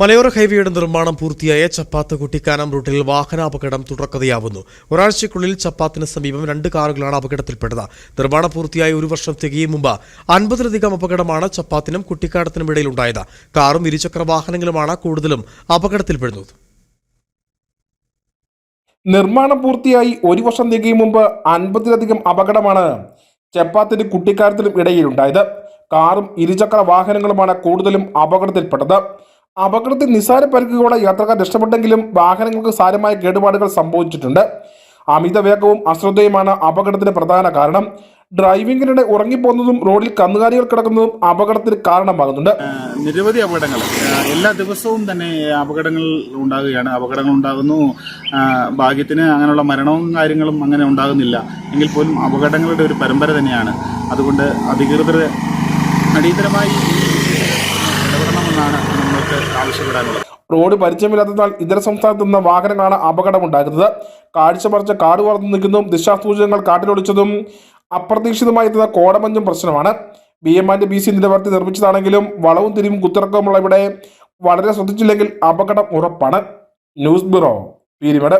മലയോര ഹൈവേയുടെ നിർമ്മാണം പൂർത്തിയായ ചപ്പാത്ത് കുട്ടിക്കാനം റൂട്ടിൽ വാഹനാപകടം തുടർക്കഥയാവുന്നു ഒരാഴ്ചയ്ക്കുള്ളിൽ ചപ്പാത്തിന് സമീപം രണ്ട് കാറുകളാണ് അപകടത്തിൽപ്പെട്ടത്. നിർമ്മാണം പൂർത്തിയായ ഒരു വർഷം തികയും മുമ്പ് അൻപതിലധികം അപകടമാണ് ചപ്പാത്തിനും ഇടയിൽ ഇടയിലുണ്ടായത്. കാറും ഇരുചക്ര വാഹനങ്ങളുമാണ് കൂടുതലും അപകടത്തിൽപ്പെടുന്നത്. നിർമ്മാണം പൂർത്തിയായി ഒരു വർഷം തികയും മുമ്പ് അൻപതിലധികം അപകടമാണ് ചെപ്പാത്തിന് ഇടയിൽ ഇടയിലുണ്ടായത്. കാറും ഇരുചക്ര വാഹനങ്ങളുമാണ് കൂടുതലും അപകടത്തിൽപ്പെട്ടത്. അപകടത്തിൽ നിസാര പരിക്കുകളോടെ യാത്രക്കാർ രക്ഷപ്പെട്ടെങ്കിലും വാഹനങ്ങൾക്ക് സാരമായ കേടുപാടുകൾ സംഭവിച്ചിട്ടുണ്ട്. അമിത വേഗവും അശ്രദ്ധയുമാണ് അപകടത്തിന് പ്രധാന കാരണം. ഡ്രൈവിംഗിനിടെ ഉറങ്ങിപ്പോകുന്നതും റോഡിൽ കന്നുകാലികൾ കിടക്കുന്നതും അപകടത്തിന് കാരണമാകുന്നുണ്ട്. നിരവധി അപകടങ്ങൾ. എല്ലാ ദിവസവും തന്നെ അപകടങ്ങൾ ഉണ്ടാകുകയാണ്. അപകടങ്ങൾ ഉണ്ടാകുന്നു. ഭാഗ്യത്തിന് അങ്ങനെയുള്ള മരണവും കാര്യങ്ങളും അങ്ങനെ ഉണ്ടാകുന്നില്ല. എങ്കിൽ പോലും അപകടങ്ങളുടെ ഒരു പരമ്പര തന്നെയാണ്. അതുകൊണ്ട് അധികൃതർ അടിയന്തരമായി നമ്മൾക്ക് ആവശ്യപ്പെടാനുള്ളത്. റോഡ് പരിചയമില്ലാത്തതിനാൽ ഇതര സംസ്ഥാനത്ത് നിന്ന് വാഹനങ്ങളാണ് അപകടമുണ്ടാകുന്നത് കാഴ്ച പറിച്ച കാട് വളർന്നു നിൽക്കുന്നതും ദിശാസൂചനകൾ കാട്ടിലൊളിച്ചതും അപ്രതീക്ഷിതമായി എത്തുന്ന കോടമഞ്ഞും പ്രശ്നമാണ്. B M and B C നിലവർത്തി നിർമ്മിച്ചതാണെങ്കിലും വളവും തിരിവും കുത്തിറക്കവുമുള്ള ഇവിടെ വളരെ ശ്രദ്ധിച്ചില്ലെങ്കിൽ അപകടം ഉറപ്പാണ്. News bureau Peermade.